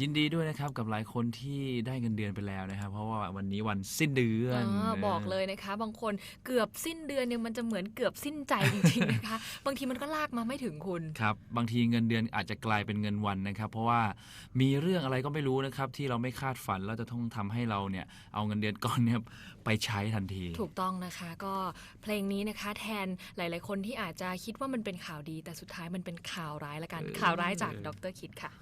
ยินดีด้วยนะครับกับหลายคนที่ได้เงินเดือนไปแล้วนะครับ เพราะว่าวันนี้วันสิ้นเดือนอ่าบอกเลยนะคะ บางคนเกือบสิ้นเดือนเนี่ยมันจะเหมือนเกือบสิ้นใจจริงๆนะคะ บางทีมันก็ลากมาไม่ถึงคุณครับบางทีเงินเดือนอาจจะกลายเป็นเงินวันนะครับ เพราะว่ามีเรื่องอะไรก็ไม่รู้นะครับ ที่เราไม่คาดฝันแล้วจะต้องทำให้เราเนี่ยเอาเงินเดือนก้อนเนี่ยไปใช้ทันที ถูกต้องนะคะก็เพลงนี้นะคะ แทนหลาย ๆ คนที่อาจจะคิดว่ามันเป็นข่าวดี แต่สุดท้ายมันเป็นข่าวร้ายละกันเออข่าวร้ายจากดรคิดค่ะ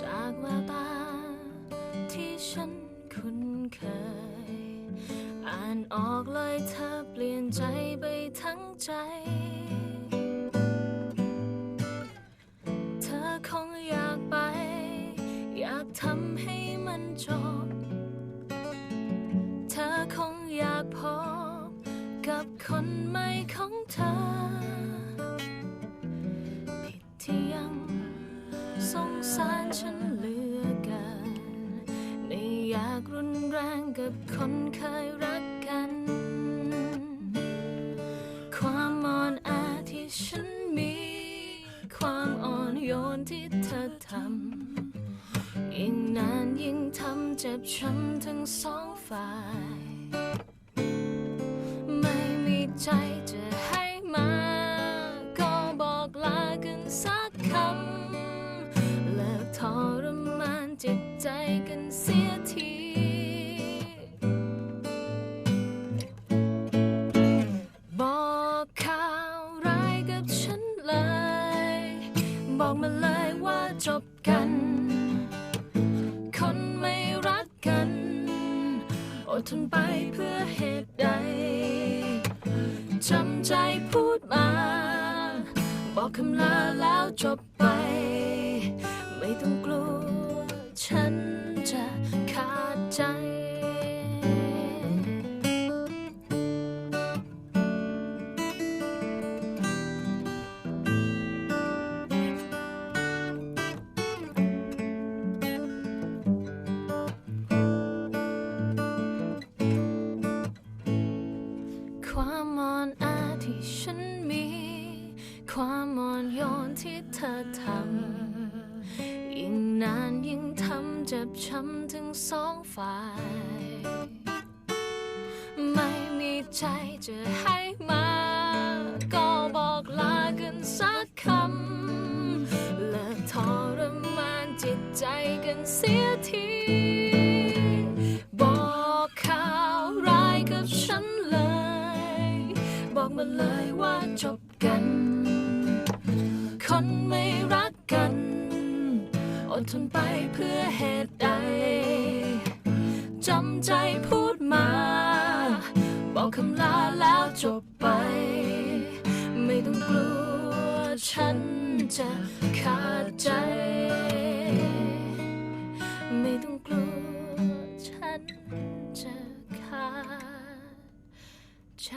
จากแววตา ที่ฉันคุ้นเคย อ่านออกเลยเธอเปลี่ยนใจไปทั้งใจ เธอคงอยากไป อยากทำให้มันจบ เธอคงอยากพบกับคนใหม่ของเธอ งสารฉันเหลือเกินไม่อยากรุนแรงกับคนเคยรักกัน ความอ่อนแอที่ฉันมี ความอ่อนโยนที่เธอทำยิ่งนานยิ่งทำเจ็บช้ำทั้งสองฝ่าย ไม่มีใจจะให้มา ก็บอกลากันสัก กันเสียทีบอกข่าวร้ายกับฉันเลย บอกมาเลยว่าจบกัน คนไม่รักกัน อดทนไปเพื่อเหตุใดจำใจพูดมา บอกคำลาแล้วจบไป ไม่ต้องกลัว จะขาดใจ ความอ่อนแอที่ฉันมี ความอ่อนโยนที่เธอทำยิ่ง นานยิ่งทำเจ็บช้ำทั้งสองฝ่าย ไม่มีใจจะให้มา ก็บอกลากันสักคำเลิกทรมานจิตใจกันเสียทีบอกข่าวร้ายกับฉันเลย บอกมาเลยว่าจบกัน คนไม่รักกัน ทนไปเพื่อเหตุใดจำใจพูดมา บอกคำลาแล้วจบไป ไม่ต้องกลัวฉันจะขาดใจ ไม่ต้องกลัวฉันจะขาดใจ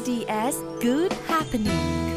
EDS Good Happening